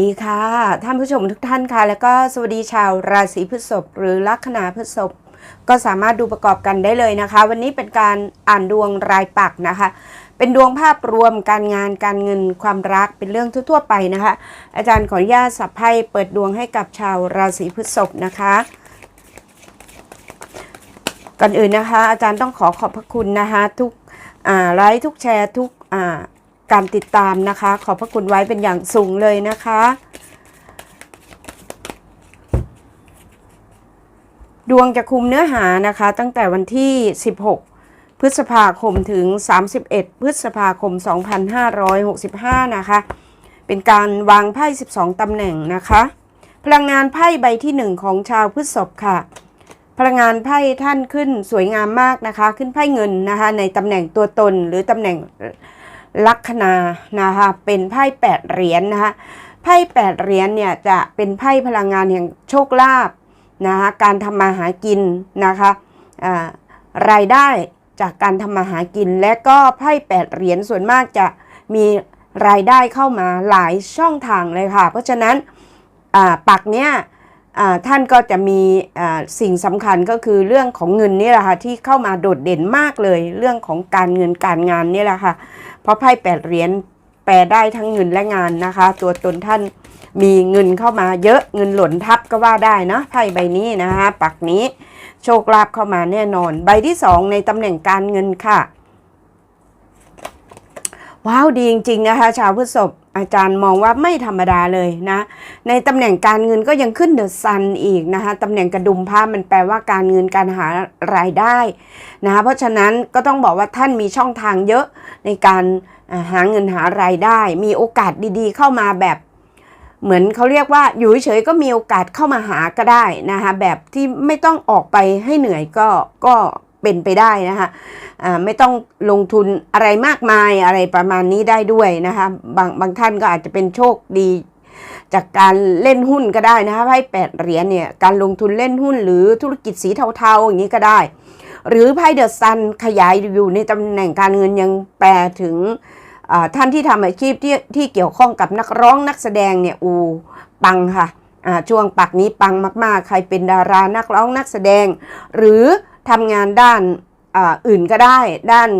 ดีค่ะ ท่านผู้ชมทุกท่านค่ะ แล้วก็สวัสดีชาวราศีพฤษภหรือลัคนาพฤษภก็สามารถดูประกอบกันได้เลยนะคะ วันนี้เป็นการอ่านดวงรายปักนะคะ เป็นดวงภาพรวมการงานการเงินความรักเป็นเรื่องทั่ว ๆ ไปนะคะ อาจารย์ขออนุญาตสับไพ่เปิดดวงให้กับชาวราศีพฤษภนะคะก่อนอื่นนะคะ อาจารย์ต้องขอขอบพระคุณนะคะทุกไลค์ทุกแชร์ทุก การติดตามนะคะ ขอบพระคุณไว้เป็นอย่างสูงเลยนะคะ ดวงจะคุมเนื้อหานะคะ ตั้งแต่วันที่ 16 พฤษภาคมถึง 31 พฤษภาคม 2565 นะคะ เป็นการวางไพ่ 12 ตำแหน่งนะคะ พลังงานไพ่ใบที่ 1 ของชาวพฤษภค่ะพลังงานไพ่ท่านขึ้นสวยงามมากนะคะ ขึ้นไพ่เงินนะคะ ในตำแหน่งตัวตนหรือตำแหน่ง ลัคนานะคะเป็นไพ่แปดเหรียญนะคะไพ่แปดเหรียญเนี่ยจะเป็นไพ่พลังงานแห่งโชคลาภนะคะการทำมาหากินนะคะรายได้จากการทำมาหากิน และก็ไพ่แปดเหรียญส่วนมากจะมีรายได้เข้ามาหลายช่องทางเลยค่ะ เพราะฉะนั้นปักเนี้ย ท่านก็จะมีสิ่งสำคัญก็คือเรื่องของเงินนี่แหละค่ะที่เข้ามาโดดเด่นมากเลย เรื่องของการเงินการงานนี่แหละค่ะเพราะไพ่แปดเหรียญแปลได้ทั้งเงินและงานนะคะ ตัวตนท่านมีเงินเข้ามาเยอะเงินหล่นทับก็ว่าได้นะไพ่ใบนี้นะคะปักนี้โชคลาภเข้ามาแน่นอน ใบที่สองในตำแหน่งการเงินค่ะ ว้าวดีจริงๆนะคะ ชาวพฤษภ อาจารย์มองว่าไม่ธรรมดาเลยนะ ในตำแหน่งการเงินก็ยังขึ้นเดอะซันอีกนะคะตำแหน่งกระดุมผ้ามันแปลว่าการเงินการหารายได้นะคะเพราะฉะนั้นก็ต้องบอกว่าท่านมีช่องทางเยอะในการหาเงินหารายได้ มีโอกาสดีๆ เข้ามาแบบเหมือนเขาเรียกว่าอยู่เฉยก็มีโอกาสเข้ามาหาก็ได้นะคะแบบที่ไม่ต้องออกไปให้เหนื่อยก็ก็ เป็นไปได้นะคะไม่ต้องลงทุนอะไรมากมายอะไรประมาณนี้ได้ด้วยนะคะบางบางท่านก็อาจจะเป็นโชคดีจากการเล่นหุ้นก็ได้นะคะไพ่แปดเหรียญเนี่ยการลงทุนเล่นหุ้นหรือธุรกิจสีเทาๆอย่างนี้ก็ได้ หรือไพ่เดอะซันขยายอยู่ในตำแหน่งการเงินยังแปลถึงท่านที่ทำอาชีพที่ที่เกี่ยวข้องกับนักร้องนักแสดงเนี่ยอูปังค่ะช่วงปักนี้ปังมากๆ ใครเป็นดารานักร้องนักแสดง หรือ ทำงานด้านอื่นก็ได้ ด้าน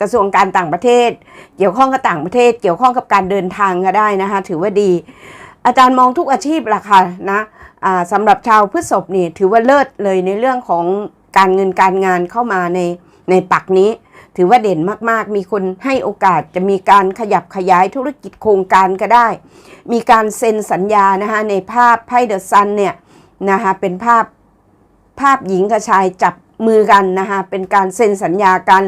กระทรวงการต่างประเทศ เกี่ยวข้องกับต่างประเทศ เกี่ยวข้องกับการเดินทางก็ได้นะคะ ถือว่าดี อาจารย์มองทุกอาชีพละค่ะนะสำหรับชาวพฤษภนี่ถือว่าเลิศเลยในเรื่องของการเงินการงานเข้ามาในในปักนี้ ถือว่าเด่นมากๆ มีคนให้โอกาสจะมีการขยับขยายธุรกิจโครงการก็ได้ มีการเซ็นสัญญานะคะในภาพไพ่เดอะซันเนี่ยนะคะเป็นภาพ ภาพหญิงกับชายจับมือกันนะคะเป็นการเซ็นสัญญาการ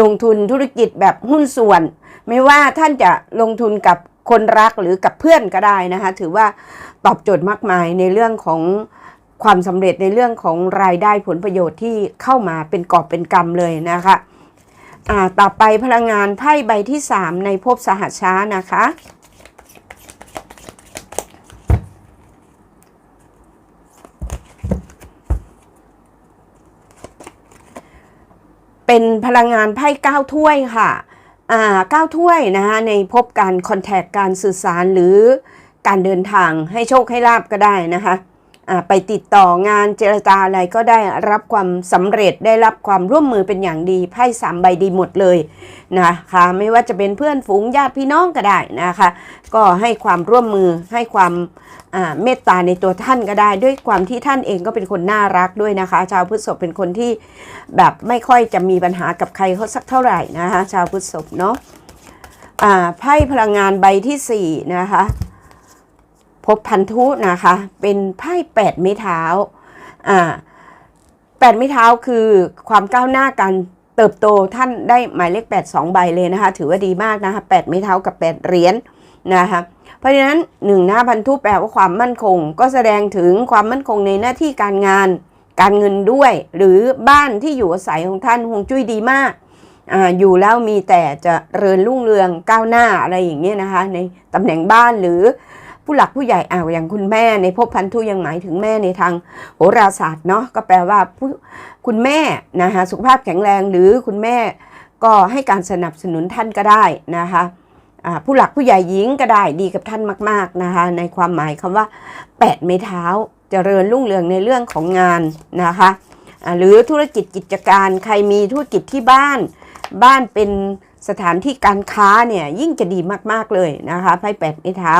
ลงทุนธุรกิจแบบหุ้นส่วน ไม่ว่าท่านจะลงทุนกับคนรักหรือกับเพื่อนก็ได้นะคะถือว่าตอบโจทย์มากมายในเรื่องของความสำเร็จในเรื่องของรายได้ผลประโยชน์ที่เข้ามาเป็นกอบเป็นกำเลยนะคะต่อไปพลังงานไพ่ใบที่ 3 ในภพสหช้านะคะ เป็นพลังงานไพ่เก้าถ้วยค่ะอ่าเก้าถ้วยนะคะในพบการคอนแทคการสื่อสารหรือการเดินทางให้โชคให้ลาบก็ได้นะคะอ่าไปติดต่องานเจรจาอะไรก็ได้รับความสำเร็จได้รับความร่วมมือเป็นอย่างดีไพ่สามใบดีหมดเลยนะคะไม่ว่าจะเป็นเพื่อนฝูงญาติพี่น้องก็ได้นะคะ ก็ให้ความร่วมมือให้ความ เมตตาในตัวท่านก็ได้ ด้วยความที่ท่านเองก็เป็นคนน่ารักด้วยนะคะ ชาวพฤษภเป็นคนที่แบบไม่ค่อยจะมีปัญหากับใครเขาสักเท่าไหร่นะคะ ชาวพฤษภเนาะไพ่พลังงานใบที่สี่นะคะพบพันธุนะคะ เป็นไพ่แปดไม้เท้าอ่าแปดไม้เท้าคือความก้าวหน้าการเติบโตท่านได้หมายเลขแปดสองใบเลยนะคะ ถือว่าดีมากนะคะแปดไม้เท้ากับแปดเหรียญนะคะ เพราะฉะนั้นหนึ่งหน้าพันธุแปลว่าความมั่นคง ก็แสดงถึงความมั่นคงในหน้าที่การงาน การเงินด้วย หรือบ้านที่อยู่อาศัยของท่านฮวงจุ้ยดีมากออยู่แล้วมีแต่จะเริญรุ่งเรืองก้าวหน้าอะไรอย่างเงี้ยนะคะ ในตำแหน่งบ้านหรือผู้หลักผู้ใหญ่อ่าวอย่างคุณแม่ในภพพันธุยังหมายถึงแม่ในทางโหราศาสตร์เนาะก็แปลว่าผู้คุณแม่นะคะสุขภาพแข็งแรงหรือคุณแม่ก็ให้การสนับสนุนท่านก็ได้นะคะ ผู้หลักผู้ใหญ่หญิงก็ได้ดีกับท่านมาก ๆนะคะ ในความหมายคำว่า8ไม้เท้าเจริญรุ่งเรืองในเรื่องของงานนะคะหรือธุรกิจกิจการใครมีธุรกิจที่บ้าน บ้านเป็นสถานที่การค้าเนี่ยยิ่งจะดีมากๆเลยนะคะไพ่แปดไม้เท้า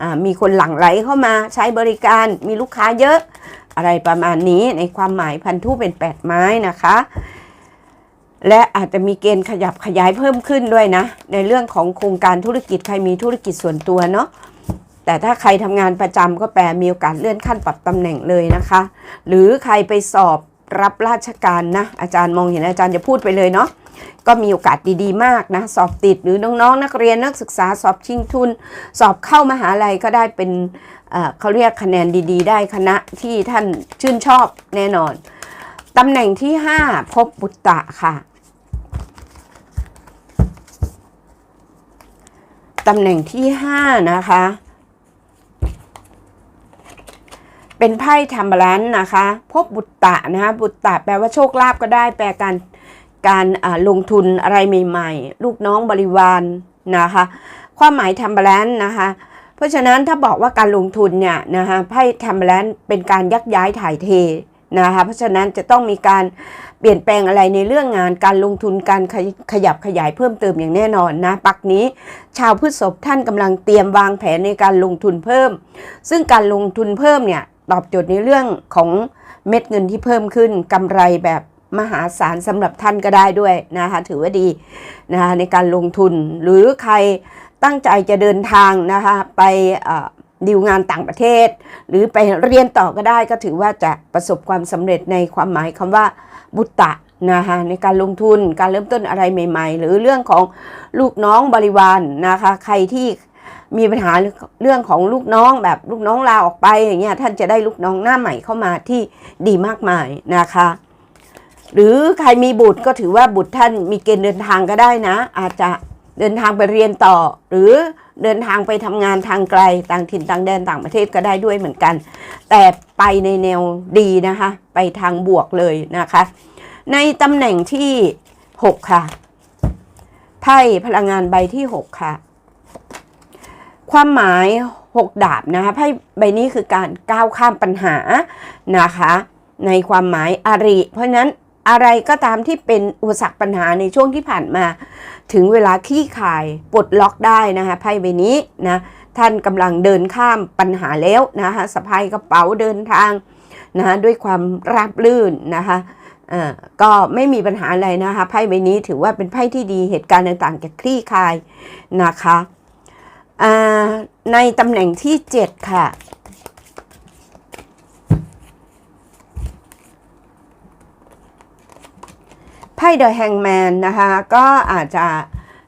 อ่ามีคนหลั่งไหลเข้ามาใช้บริการมีลูกค้าเยอะอะไรประมาณนี้ในความหมายพันธุเป็น8ไม้นะคะ และอาจจะมีเกณฑ์ขยับขยายเพิ่มขึ้นด้วยนะ ในเรื่องของโครงการธุรกิจใครมีธุรกิจส่วนตัวเนาะแต่ถ้าใครทำงานประจำก็แปลมีโอกาสเลื่อนขั้นปรับตำแหน่งเลยนะคะ หรือใครไปสอบรับราชการนะ อาจารย์มองเห็นอาจารย์จะพูดไปเลยเนาะก็มีโอกาสดีๆ มากนะ สอบติดหรือน้องๆ นักเรียนนักศึกษาสอบชิงทุน สอบเข้ามหาลัยก็ได้เป็นเอ่อเขาเรียกคะแนนดีๆ ได้คณะที่ท่านชื่นชอบแน่นอนตำแหน่งที่ 5 พบบุตตะค่ะ ตำแหน่งที่ 5 นะคะ เป็นไพ่ธรรมรันซ์นะคะ พบบุตตะนะคะบุตตะแปลว่าโชคลาภก็ได้ แปลการการลงทุนอะไรใหม่ๆ ลูกน้องบริวารนะคะ ความหมายธรรมรันซ์นะคะเพราะฉะนั้นถ้าบอกว่าการลงทุนเนี่ยนะคะไพ่ธรรมรันซ์เป็นการยักย้ายถ่ายเท นะคะเพราะฉะนั้นจะต้องมีการเปลี่ยนแปลงอะไรในเรื่องงานการลงทุนการขยขยับขยายเพิ่มเติมอย่างแน่นอนนะปักนี้ ชาวพฤษภท่านกำลังเตรียมวางแผนในการลงทุนเพิ่ม ซึ่งการลงทุนเพิ่มเนี่ยตอบโจทย์ในเรื่องของเม็ดเงินที่เพิ่มขึ้นกำไรแบบมหาศาลสำหรับท่านก็ได้ด้วยนะคะถือว่าดีนะคะในการลงทุนหรือใครตั้งใจจะเดินทางนะคะไป ดีลงานต่างประเทศ หรือไปเรียนต่อก็ได้ก็ถือว่าจะประสบความสำเร็จในความหมายคำว่าบุตะนะคะในการลงทุนการเริ่มต้นอะไรใหม่ ๆ หรือเรื่องของลูกน้องบริวารนะคะใครที่มีปัญหาเรื่องของลูกน้องแบบลูกน้องลาออกไปอย่างเงี้ยท่านจะได้ลูกน้องหน้าใหม่เข้ามาที่ดีมากมายนะคะ หรือใครมีบุตรก็ถือว่าบุตรท่านมีเกณฑ์เดินทางก็ได้นะ อาจจะ เดินทางไปเรียนต่อ หรือเดินทางไปทำงานทางไกลต่างถิ่นต่างแดนต่างประเทศก็ได้ด้วยเหมือนกัน แต่ไปในแนวดีนะคะ ไปทางบวกเลยนะคะ ในตำแหน่งที่ 6 ค่ะไพ่พลังงานใบที่ 6 ค่ะ ความหมาย 6 ดาบนะคะไพ่ใบนี้คือการก้าวข้ามปัญหานะคะ ในความหมายอาริ เพราะฉะนั้น อะไรก็ตามที่เป็นอุปสรรคปัญหาในช่วงที่ผ่านมา ถึงเวลาขี้คายปลดล็อกได้นะคะไพ่ใบนี้นะท่านกำลังเดินข้ามปัญหาแล้วนะคะสะพายกระเป๋าเดินทางนะคะด้วยความราบรื่นนะคะก็ไม่มีปัญหาอะไรนะคะไพ่ใบนี้ถือว่าเป็นไพ่ที่ดีเหตุการณ์ต่างๆจะคลี่คลายนะคะในตำแหน่งที่ 7 ค่ะ ไพ่เดอะแฮงแมนนะคะ ก็อาจจะ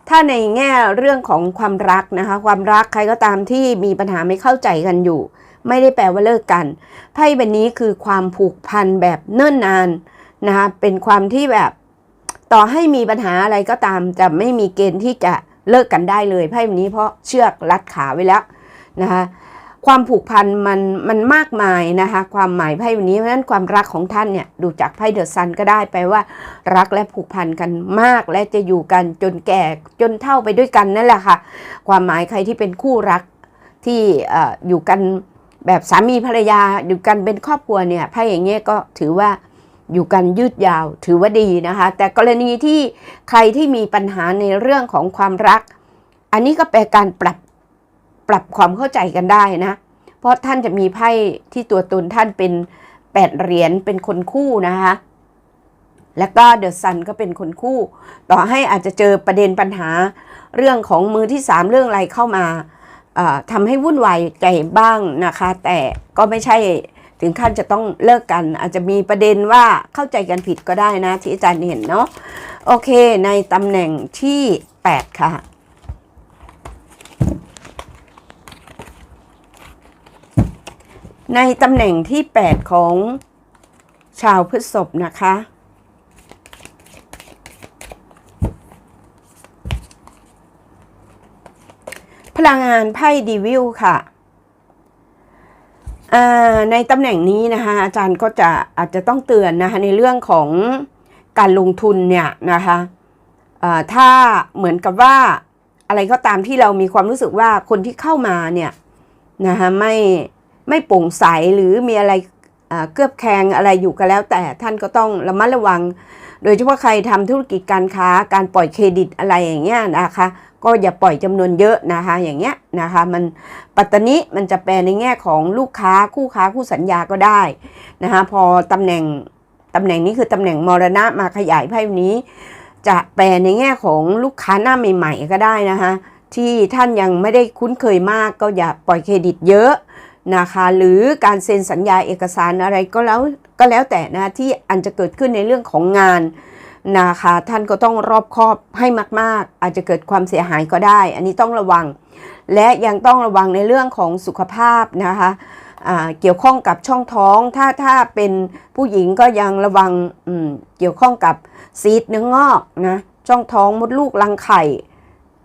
ถ้าในแง่เรื่องของความรักนะคะ ความรักใครก็ตามที่มีปัญหาไม่เข้าใจกันอยู่ ไม่ได้แปลว่าเลิกกันไพ่ใบนี้คือความผูกพันแบบเนิ่นนานนะคะเป็นความที่แบบต่อให้มีปัญหาอะไรก็ตามจะไม่มีเกณฑ์ที่จะเลิกกันได้เลยไพ่ใบนี้เพราะเชือกรัดขาไว้แล้วนะคะ ความผูกพันมันมันมากมายนะคะ ความหมายไพ่ใบนี้เพราะฉะนั้นความรักของท่านเนี่ยดูจากไพ่เดอะซันก็ได้แปลว่า รักและผูกพันกันมาก และจะอยู่กันจนแก่จนเท่าไปด้วยกันนั่นแหละค่ะ ความหมายใครที่เป็นคู่รักที่อออยู่กันแบบสามีภรรยาอยู่กันเป็นครอบครัวเนี่ยไพ่อย่างเงี้ยก็ถือว่าอยู่กันยืดยาวถือว่าดีนะคะ แต่กรณีที่ใครที่มีปัญหาในเรื่องของความรัก อันนี้ก็เป็นการปรับ ปรับความเข้าใจกันได้นะ เพราะท่านจะมีไพ่ที่ตัวตนท่านเป็นแปดเหรียญเป็นคนคู่นะคะแล้วก็เดอะซันก็เป็นคนคู่ ต่อให้อาจจะเจอประเด็นปัญหาเรื่องของมือที่สามเรื่องอะไรเข้ามาทำให้วุ่นวายใจบ้างนะคะ แต่ก็ไม่ใช่ถึงขั้นจะต้องเลิกกัน อาจจะมีประเด็นว่าเข้าใจกันผิดก็ได้นะที่อาจารย์เห็นเนาะโอเค ในตำแหน่งที่ 8 ค่ะ ในตำแหน่งที่ 8 ของชาวพฤษภนะคะ พลังงานไพ่ดีวิลค่ะในตำแหน่งนี้นะคะอาจารย์ก็จะอาจจะต้องเตือนนะคะในเรื่องของการลงทุนเนี่ยนะคะถ้าเหมือนกับว่าอะไรก็ตามที่เรามีความรู้สึกว่าคนที่เข้ามาเนี่ยนะคะไม่ ไม่โปร่งใสหรือมีอะไรเกือบแคลงอะไรอยู่ก็แล้วแต่ท่านก็ต้องระมัดระวัง โดยเฉพาะใครทำธุรกิจการค้าการปล่อยเครดิตอะไรอย่างเงี้ยนะคะ ก็อย่าปล่อยจำนวนเยอะนะคะอย่างเงี้ยนะคะมันปัตตานิมันจะแปลในแง่ของลูกค้าคู่ค้าคู่สัญญาก็ได้นะคะพอตำแหน่งตำแหน่งนี้คือตำแหน่งมรณะมาขยายไพ่นี้ จะแปลในแง่ของลูกค้าหน้าใหม่ ๆ ก็ได้นะคะที่ท่านยังไม่ได้คุ้นเคยมากก็อย่าปล่อยเครดิตเยอะ นะคะหรือการเซ็นสัญญาเอกสารอะไรก็แล้วก็แล้วแต่นะที่อันจะเกิดขึ้นในเรื่องของงานนะคะท่านก็ต้องรอบคอบให้มาก ๆ อาจจะเกิดความเสียหายก็ได้ อันนี้ต้องระวัง และยังต้องระวังในเรื่องของสุขภาพนะคะเกี่ยวข้องกับช่องท้องถ้าถ้าเป็นผู้หญิงก็ยังระวังเกี่ยวข้องกับซีดเนื้องอกนะช่องท้องมดลูกรังไข่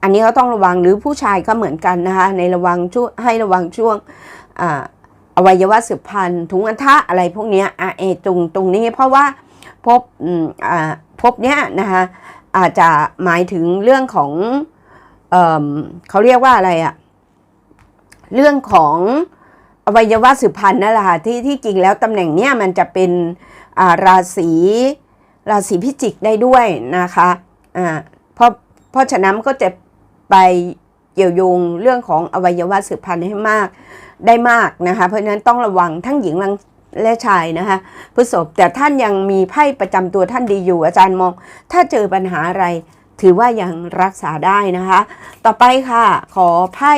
อันนี้ก็ต้องระวังหรือผู้ชายก็เหมือนกันนะคะในระวังให้ระวังช่วง อวัยวะสืบพันธุ์ถุงอัณฑะอะไรพวกนี้ยอะเอตรงตรงนี้เพราะว่าพบพบเนี้ยนะคะอาจจะหมายถึงเรื่องของเอเขาเรียกว่าอะไรอะเรื่องของอวัยวะสืบพันธุ์นั่นแหละค่ะที่ที่จริงแล้วตำแหน่งเนี้ยมันจะเป็นาราศีราศีพิจิกได้ด้วยนะคะอ่าเพราะเพราะฉะนั้นก็จะไป เกี่ยวโยงเรื่องของอวัยวะสืบพันธุ์ให้มากได้มากนะคะ เพราะฉะนั้นต้องระวังทั้งหญิงและชายนะคะพฤษภแต่ท่านยังมีไพ่ประจำตัวท่านดีอยู่อาจารย์มอง ถ้าเจอปัญหาอะไร ถือว่ายังรักษาได้นะคะ ต่อไปค่ะ ขอไพ่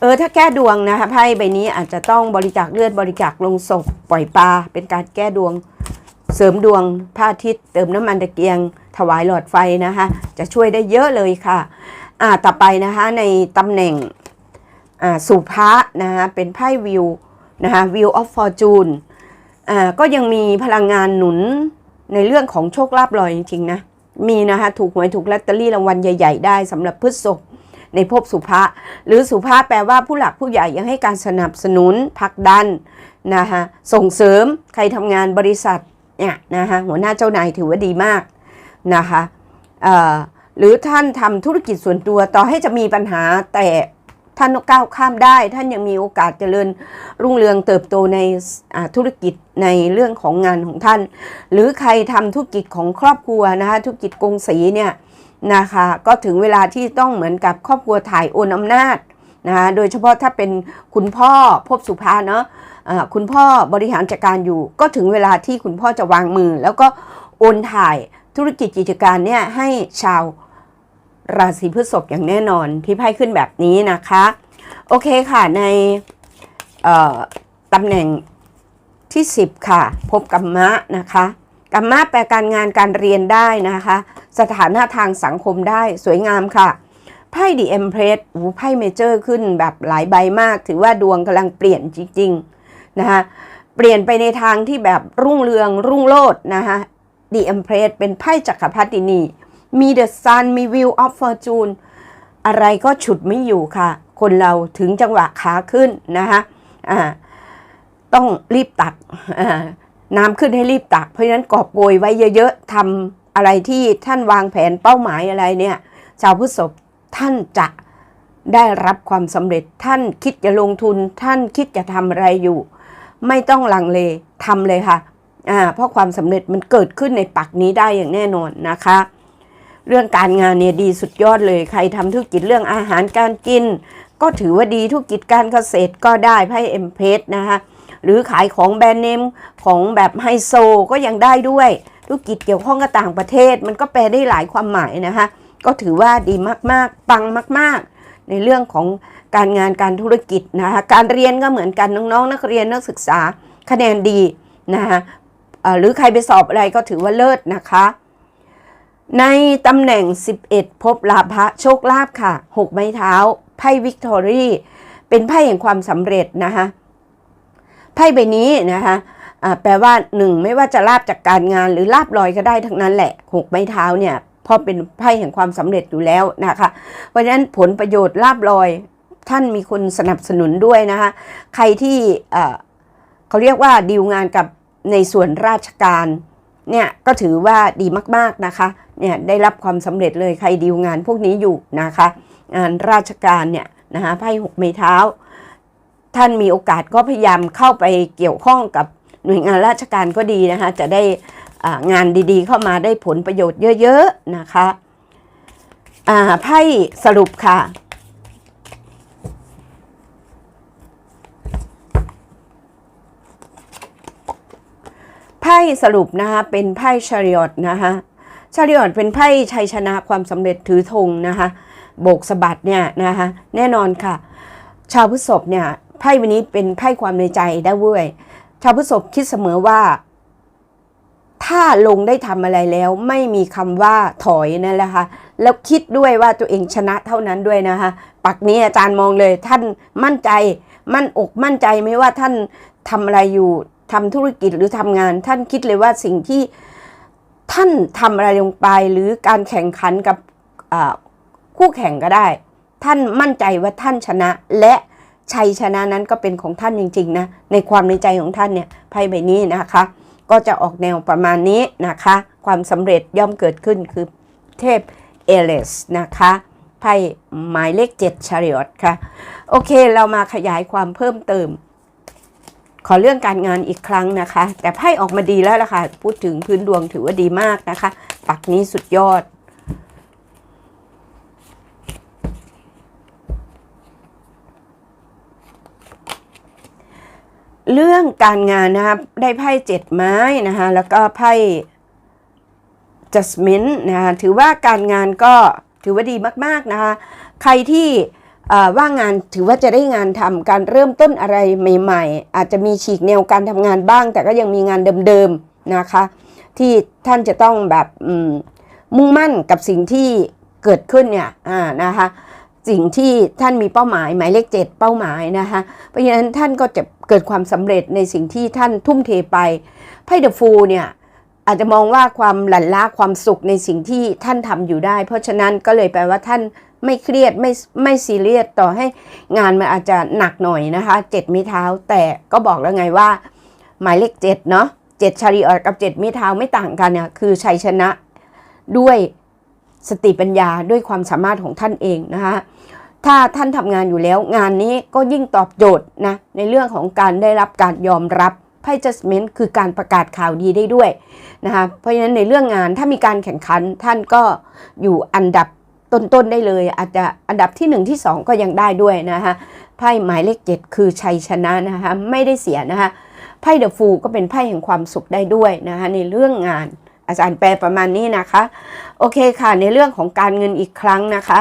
เออถ้าแก้ดวงนะคะไพ่ใบนี้อาจจะต้องบริจาคเลือดบริจาคลงศพปล่อยปลาเป็นการแก้ดวงเสริมดวงพระอาทิตย์เติมน้ำมันตะเกียง ถวายหลอดไฟนะคะ จะช่วยได้เยอะเลยค่ะ อ่าต่อไปนะคะในตำแหน่งอ่าสุภะนะคะเป็นไพ่วิวนะคะวิวออฟฟอร์จูนอ่าก็ยังมีพลังงานหนุนในเรื่องของโชคลาภลอยจริงๆนะมีนะคะถูกหวยถูกลอตเตอรี่รางวัลใหญ่ ๆ ได้สำหรับพฤษภในภพสุภาหรือสุภาแปลว่าผู้หลักผู้ใหญ่ยังให้การสนับสนุนผลักดันนะคะส่งเสริมใครทำงานบริษัทเนี่ยนะคะหัวหน้าเจ้านายถือว่าดีมากนะคะอ่อ หรือท่านทำธุรกิจส่วนตัวต่อให้จะมีปัญหาแต่ท่านก้าวข้ามได้ ท่านยังมีโอกาสเจริญรุ่งเรืองเติบโตในธุรกิจในเรื่องของงานของท่าน หรือใครทำธุรกิจของครอบครัวนะคะธุรกิจกงสีเนี่ยนะคะก็ถึงเวลาที่ต้องเหมือนกับครอบครัวถ่ายโอนอำนาจนะคะโดยเฉพาะถ้าเป็นคุณพ่อพบสุภาเนาะคุณพ่อบริหารจัดการอยู่ ก็ถึงเวลาที่คุณพ่อจะวางมือ แล้วก็โอนถ่ายธุรกิจกิจการเนี่ยให้ชาว ราศีพฤษภอย่างแน่นอนที่ไพ่ขึ้นแบบนี้นะคะ โอเคค่ะในตำแหน่งที่ 10 ค่ะ พบกัมมะนะคะกัมมะแปลการงานการเรียนได้นะคะ สถานะทางสังคมได้สวยงามค่ะไพ่ดีเอ็มเพรสโอ้ไพ่เมเจอร์ขึ้นแบบหลายใบมาก ถือว่าดวงกำลังเปลี่ยนจริงๆนะคะเปลี่ยนไปในทางที่แบบรุ่งเรืองรุ่งโรจน์นะคะดีเอ็มเพรสเป็นไพ่จักรพรรดินี มีเดอะซันมีวิวออฟฟอร์จูนอะไรก็ฉุดไม่อยู่ค่ะ คนเราถึงจังหวะขาขึ้นนะคะอ่าต้องรีบตักน้ำขึ้นให้รีบตัก เพราะฉะนั้นกอบโกยไว้เยอะๆทำอะไรที่ท่านวางแผนเป้าหมายอะไรเนี่ย ชาวพฤษภท่านจะได้รับความสำเร็จท่านคิดจะลงทุน ท่านคิดจะทำอะไรอยู่ ไม่ต้องลังเลทำเลยค่ะ เพราะความสำเร็จมันเกิดขึ้นในปักนี้ได้อย่างแน่นอนนะคะ เรื่องการงานเนี่ยดีสุดยอดเลยใครทำธุรกิจเรื่องอาหารการกิน ก็ถือว่าดีธุรกิจการเกษตรก็ได้ไพ่เอ็มเพสนะคะหรือขายของแบรนด์เนมของแบบไฮโซก็ยังได้ด้วย ธุรกิจเกี่ยวข้องกับต่างประเทศ มันก็แปลได้หลายความหมายนะคะก็ถือว่าดีมากๆ ปังมาก ๆ ในเรื่องของการงานการธุรกิจนะคะการเรียนก็เหมือนกันน้องๆนักเรียนนักศึกษาคะแนนดีนะคะหรือใครไปสอบอะไรก็ถือว่าเลิศนะคะ ในตำแหน่ง 11 พบลาภะโชคลาภค่ะ 6 ไม้เท้า ไพ่วิกตอรี่ เป็นไพ่แห่งความสำเร็จนะคะไพ่ใบนี้นะคะแปลว่า1ไม่ว่าจะลาบจากการงานหรือลาบลอยก็ได้ทั้งนั้นแหละ6ไม้เท้าเนี่ยพราะเป็นไพ่แห่งความสำเร็จอยู่แล้วนะคะเพราะฉะนั้นผลประโยชน์ลาบลอยท่านมีคนสนับสนุนด้วยนะคะใครที่เอ่อเขาเรียกว่าดีลงานกับในส่วนราชการเนี่ยก็ถือว่าดีมากๆนะคะ เนี่ยได้รับความสำเร็จเลยใครดีลงานพวกนี้อยู่นะคะงานราชการเนี่ยนะคะไพ่หกไม้เท้า ท่านมีโอกาสก็พยายามเข้าไปเกี่ยวข้องกับหน่วยงานราชการก็ดีนะคะจะได้งานดีๆ เข้ามาได้ผลประโยชน์เยอะๆนะคะไพ่สรุปค่ะไพ่สรุปนะคะเป็นไพ่ชาริอตนะคะ ชาริอตเป็นไพ่ชัยชนะความสำเร็จถือธงนะคะโบกสะบัดเนี่ยนะคะแน่นอนค่ะ ชาวพฤษภเนี่ยไพ่วันนี้เป็นไพ่ความในใจได้เว้ยชาวพฤษภคิดเสมอว่า ถ้าลงได้ทำอะไรแล้ว ไม่มีคำว่าถอยนั่นแหละค่ะแล้วคิดด้วยว่าตัวเองชนะเท่านั้นด้วยนะคะปักนี้อาจารย์มองเลย ท่านมั่นใจมั่นอกมั่นใจไม่ว่าท่านทำอะไรอยู่ทำธุรกิจหรือทำงาน ท่านคิดเลยว่าสิ่งที่ ท่านทำอะไรลงไปหรือการแข่งขันกับคู่แข่งก็ได้ ท่านมั่นใจว่าท่านชนะและชัยชนะนั้นก็เป็นของท่านจริงๆนะในความในใจของท่านเนี่ยไพ่ใบนี้นะคะ ก็จะออกแนวประมาณนี้นะคะ ความสำเร็จย่อมเกิดขึ้นคือเทพเอเลสนะคะไพ่หมายเลข 7ชาริอตค่ะ โอเคเรามาขยายความเพิ่มเติม ขอเรื่องการงานอีกครั้งนะคะ แต่ไพ่ออกมาดีแล้วล่ะค่ะ พูดถึงพื้นดวงถือว่าดีมากนะคะ ปักนี้สุดยอด เรื่องการงานนะครับได้ไพ่เจ็ดไม้นะคะแล้วก็ไพ่ judgment นะคะถือว่าการงานก็ถือว่าดีมาก ๆ นะคะ ใครที่ ว่างงานถือว่าจะได้งานทำการเริ่มต้นอะไรใหม่ ๆ อาจจะมีฉีกแนวการทำงานบ้าง แต่ก็ยังมีงานเดิมๆนะคะ ที่ท่านจะต้องแบบมุ่งมั่นกับสิ่งที่เกิดขึ้นเนี่ยนะคะสิ่งที่ท่านมีเป้าหมายหมายเลขเจ็ดเป้าหมายนะคะเพราะฉะนั้นท่านก็จะเกิดความสำเร็จในสิ่งที่ท่านทุ่มเทไปไพ่เดอะฟูเนี่ยอาจจะมองว่าความหลั่นล้าความสุขในสิ่งที่ท่านทำอยู่ได้ เพราะฉะนั้นก็เลยแปลว่าท่าน ไม่เครียดไม่ไม่ซีเรียสต่อให้งานมันอาจจะหนักหน่อยนะคะเจ็ดมิเท้าแต่ก็บอกแล้วไงว่า หมายเลขเจ็ดเนาะเจ็ดชาริออตกับเจ็ดมิเท้าไม่ต่างกันเนี่ยคือชัยชนะด้วยสติปัญญาด้วยความสามารถของท่านเองนะคะถ้าท่านทำงานอยู่แล้วงานนี้ก็ยิ่งตอบโจทย์นะในเรื่องของการได้รับการยอมรับไพ่ judgment คือการประกาศข่าวดีได้ด้วยนะคะเพราะฉะนั้นในเรื่องงานถ้ามีการแข่งขันท่านก็อยู่อันดับ ต้นๆได้เลย อาจจะอันดับที่ 1 ที่ 2 ก็ยังได้ด้วยนะคะไพ่หมายเลข 7 คือชัยชนะนะคะไม่ได้เสียนะคะไพ่เดอะฟูก็เป็นไพ่แห่งความสุขได้ด้วยนะคะในเรื่องงาน อาจารย์แปลประมาณนี้นะคะ โอเคค่ะในเรื่องของการเงินอีกครั้งนะคะ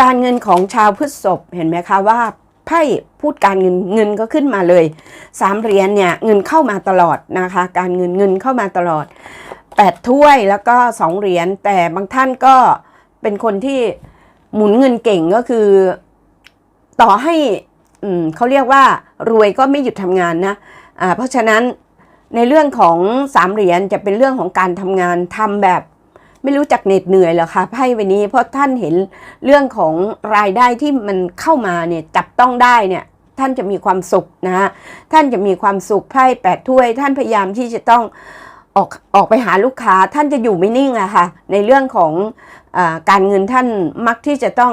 การเงินของชาวพฤษภเห็นไหมคะว่าไพ่พูดการเงินเงินก็ขึ้นมาเลย สามเหรียญเนี่ยเงินเข้ามาตลอดนะคะ การเงินเงินเข้ามาตลอดแปดถ้วยแล้วก็สองเหรียญแต่บางท่านก็เป็นคนที่หมุนเงินเก่งก็คือ ต่อให้เขาเรียกว่ารวยก็ไม่หยุดทำงานนะอ่าเพราะฉะนั้นในเรื่องของสามเหรียญจะเป็นเรื่องของการทำงานทำแบบไม่รู้จักเหน็ดเหนื่อยหรอคะไพ่ใบนี้เพราะท่านเห็นเรื่องของรายได้ที่มันเข้ามาเนี่ยจับต้องได้เนี่ย ท่านจะมีความสุขนะฮะท่านจะมีความสุขไพ่แปดถ้วย ท่านพยายามที่จะต้องออกออกไปหาลูกค้าท่านจะอยู่ไม่นิ่งอะค่ะ ในเรื่องของอการเงินท่านมักที่จะต้อง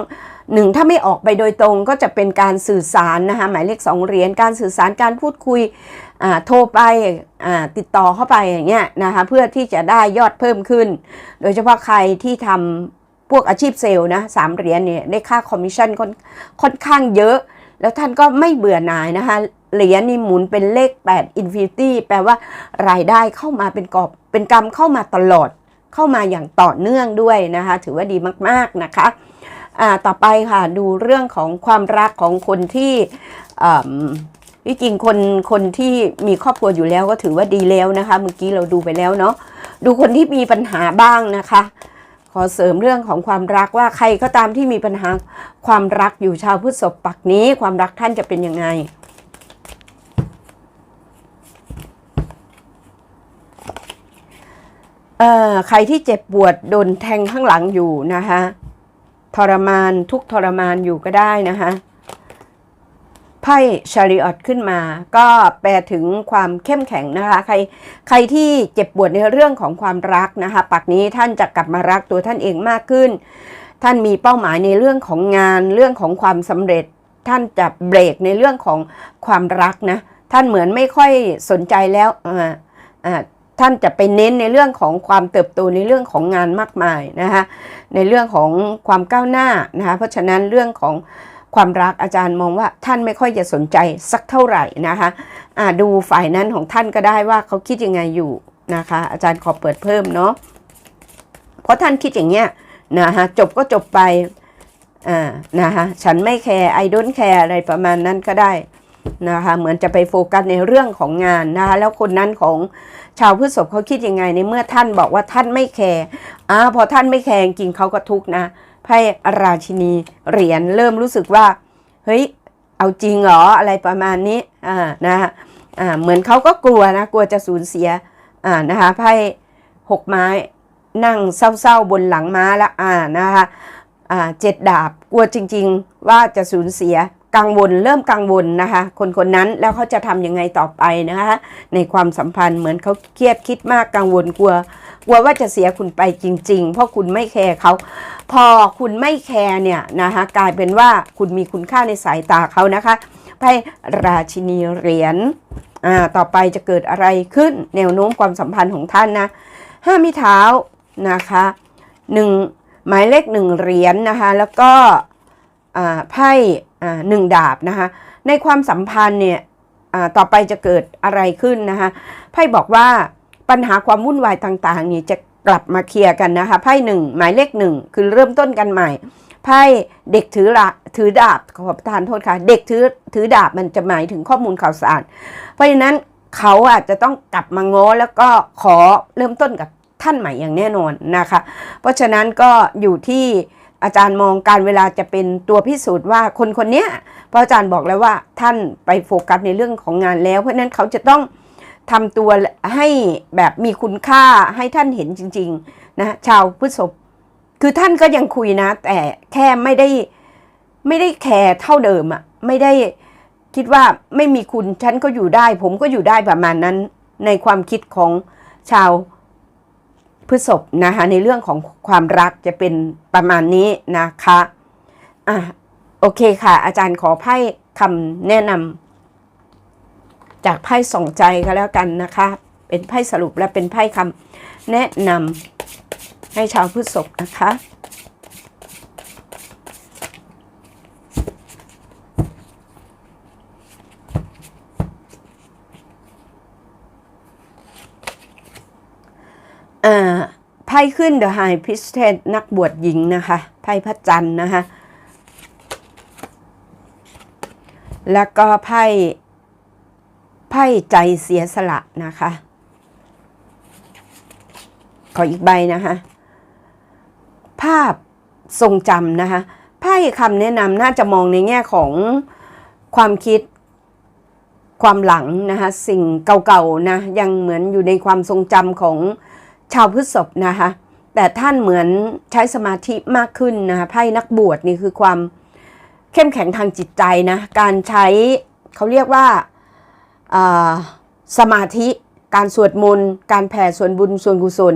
หนึ่งถ้าไม่ออกไปโดยตรงก็จะเป็นการสื่อสารนะคะหมายเลขสองเหรียญการสื่อสารการพูดคุยโทรไปติดต่อเข้าไปอย่างเงี้ยนะคะเพื่อที่จะได้ยอดเพิ่มขึ้น โดยเฉพาะใครที่ทำพวกอาชีพเซลล์นะสามเหรียญเนี่ยได้ค่าคอมมิชชั่นค่อนข้างเยอะ แล้วท่านก็ไม่เบื่อหน่ายนะคะ เหรียญนี่หมุนเป็นเลข 8 Infinity แปลว่ารายได้เข้ามาเป็นกอบเป็นกำเข้ามาตลอด เข้ามาอย่างต่อเนื่องด้วยนะคะ ถือว่าดีมากๆนะคะอ่าต่อไปค่ะดูเรื่องของความรักของคนที่ที่จริงคนคนที่มีครอบครัวอยู่แล้วก็ถือว่าดีแล้วนะคะ เมื่อกี้เราดูไปแล้วเนาะดูคนที่มีปัญหาบ้างนะคะ อเสริมเรื่องของความรักว่าใครก็ตามที่มีปัญหาความรักอยู่ชาวพฤษภปักนี้ ความรักท่านจะเป็นยังไงเอ่อใครที่เจ็บปวดโดนแทงข้างหลังอยู่นะคะทรมานทุกทรมานอยู่ก็ได้นะคะ ไพ่ชาริออตขึ้นมา ก็แปลถึงความเข้มแข็งนะคะ ใครใครที่เจ็บปวดในเรื่องของความรักนะคะปักนี้ท่านจะกลับมารักตัวท่านเองมากขึ้น ท่านมีเป้าหมายในเรื่องของงานเรื่องของความสำเร็จ ท่านจะเบรกในเรื่องของความรักนะท่านเหมือนไม่ค่อยสนใจแล้วอ่าอ่าท่านจะไปเน้นในเรื่องของความเติบโตในเรื่องของงานมากมายนะคะในเรื่องของความก้าวหน้านะคะเพราะฉะนั้นเรื่องของ ความรักอาจารย์มองว่าท่านไม่ค่อยจะสนใจสักเท่าไหร่นะคะอ่าดูฝ่ายนั้นของท่านก็ได้ว่าเขาคิดยังไงอยู่นะคะ อาจารย์ขอเปิดเพิ่มเนาะเพราะท่านคิดอย่างเงี้ยนะคะจบก็จบไปอ่านะคะฉันไม่แคร์ไอดอนแคร์อะไรประมาณนั้นก็ได้นะคะเหมือนจะไปโฟกัสในเรื่องของงานนะคะแล้วคนนั้นของชาวพฤษภเขาคิดยังไงในเมื่อท่านบอกว่าท่านไม่แคร์อ่าพอท่านไม่แคร์จริงเขาก็ทุกนะ ไพ่ราชินีเหรียญเริ่มรู้สึกว่า เฮ้ย เอาจริงเหรออะไรประมาณนี้อ่านะคะอ่าเหมือนเขาก็กลัวนะ กลัวจะสูญเสียอ่านะคะไพ่หกไม้นั่งเศร้าๆบนหลังม้าละอ่านะคะอ่าเจ็ดดาบกลัวจริง ๆ ว่าจะสูญเสียกังวลเริ่มกังวลนะคะคนคนนั้นแล้วเขาจะทำยังไงต่อไปนะคะในความสัมพันธ์เหมือนเขาเครียดคิดมากกังวลกลัว กลัวว่าจะเสียคุณไปจริง ๆ เพราะคุณไม่แคร์เขาพอคุณไม่แคร์เนี่ยนะคะกลายเป็นว่าคุณมีคุณค่าในสายตาเขานะคะไพ่ราชินีเหรียญอ่าต่อไปจะเกิดอะไรขึ้นแนวโน้มความสัมพันธ์ของท่านนะห้ามิเท้านะคะหนึ่งหมายเลขหนึ่งเหรียญนะคะแล้วก็ไพ่หนึ่งดาบนะคะในความสัมพันธ์เนี่ยต่อไปจะเกิดอะไรขึ้นนะคะไพ่บอกว่า ปัญหาความวุ่นวายต่างๆนี่จะกลับมาเคลียร์กันนะคะไพ่หนึ่งหมายเลขหนึ่งคือเริ่มต้นกันใหม่ไพ่เด็กถือละถือดาบขอประทานโทษค่ะ เด็กถือถือดาบมันจะหมายถึงข้อมูลข่าวสาร เพราะฉะนั้นเขาอาจจะต้องกลับมาง้อแล้วก็ขอเริ่มต้นกับท่านใหม่อย่างแน่นอนนะคะ เพราะฉะนั้นก็อยู่ที่อาจารย์มองการเวลาจะเป็นตัวพิสูจน์ว่าคนคนนี้เพราะอาจารย์บอกแล้วว่าท่านไปโฟกัสในเรื่องของงานแล้ว เพราะฉะนั้นเขาจะต้อง ทำตัวให้แบบมีคุณค่าให้ท่านเห็นจริง ๆ นะชาวพฤษภคือท่านก็ยังคุยนะ แต่แค่ไม่ได้ไม่ได้แคร์เท่าเดิมอะไม่ได้คิดว่าไม่มีคุณฉันก็อยู่ได้ ผมก็อยู่ได้ประมาณนั้น ในความคิดของชาวพฤษภนะคะในเรื่องของความรักจะเป็นประมาณนี้นะคะอะโอเคค่ะ อาจารย์ขอไพ่คำแนะนำ จากไพ่ส่องใจก็แล้วกันนะคะ เป็นไพ่สรุปและเป็นไพ่คำแนะนำให้ชาวพฤษภนะคะอ่าไพ่ขึ้น The High Priestess นักบวชหญิงนะคะ ไพ่พระจันทร์นะคะ แล้วก็ไพ่ ไพ่ใจเสียสละนะคะ ขออีกใบนะคะ ภาพทรงจำนะคะ ไพ่คำแนะนำน่าจะมองในแง่ของความคิดความหลังนะคะสิ่งเก่าๆนะยังเหมือนอยู่ในความทรงจำของชาวพฤษภนะคะแต่ท่านเหมือนใช้สมาธิมากขึ้นนะคะไพ่นักบวชนี่คือความเข้มแข็งทางจิตใจนะการใช้เขาเรียกว่าอ่า สมาธิการสวดมนต์การแผ่ส่วนบุญส่วนกุศล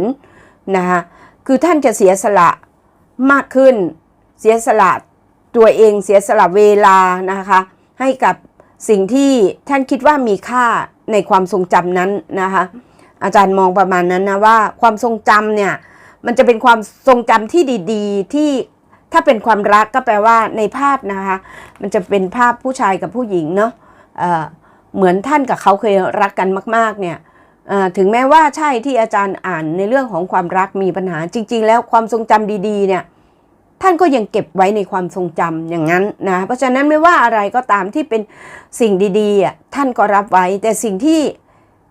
นะคะคือท่านจะเสียสละมากขึ้น เสียสละตัวเองเสียสละเวลานะคะให้กับสิ่งที่ท่านคิดว่ามีค่าในความทรงจำนั้นนะคะอาจารย์มองประมาณนั้นนะว่าความทรงจำเนี่ยมันจะเป็นความทรงจำที่ดีๆ ที่ถ้าเป็นความรักก็แปลว่าในภาพนะคะ มันจะเป็นภาพผู้ชายกับผู้หญิงเนาะ เหมือนท่านกับเขาเคยรักกันมาก ๆ เนี่ยถึงแม้ว่าใช่ที่อาจารย์อ่านในเรื่องของความรักมีปัญหาจริง ๆ แล้วความทรงจำดีๆ เนี่ยท่านก็ยังเก็บไว้ในความทรงจำอย่างนั้นนะเพราะฉะนั้นไม่ว่าอะไรก็ตามที่เป็นสิ่งดีๆอะท่านก็รับไว้ แต่สิ่งที่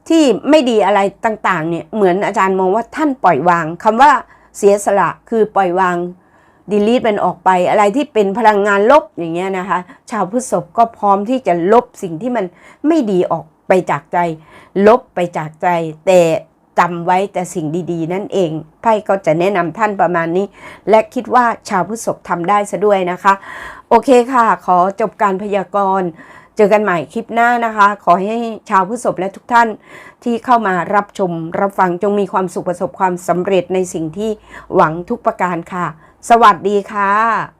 ที่ไม่ดีอะไรต่างๆเนี่ยเหมือนอาจารย์มองว่าท่านปล่อยวางคำว่าเสียสละคือปล่อยวาง ดีลีทมันออกไป อะไรที่เป็นพลังงานลบอย่างเงี้ยนะคะ ชาวพฤษภก็พร้อมที่จะลบสิ่งที่มันไม่ดีออกไปจากใจ ลบไปจากใจ แต่จำไว้แต่สิ่งดีๆ นั่นเองไพ่ก็จะแนะนำท่านประมาณนี้ และคิดว่าชาวพฤษภทำได้ซะด้วยนะคะ โอเคค่ะ ขอจบการพยากรณ์เจอกันใหม่คลิปหน้านะคะ ขอให้ชาวพฤษภและทุกท่านที่เข้ามารับชมรับฟังจงมีความสุขประสบความสำเร็จในสิ่งที่หวังทุกประการค่ะ สวัสดีค่ะ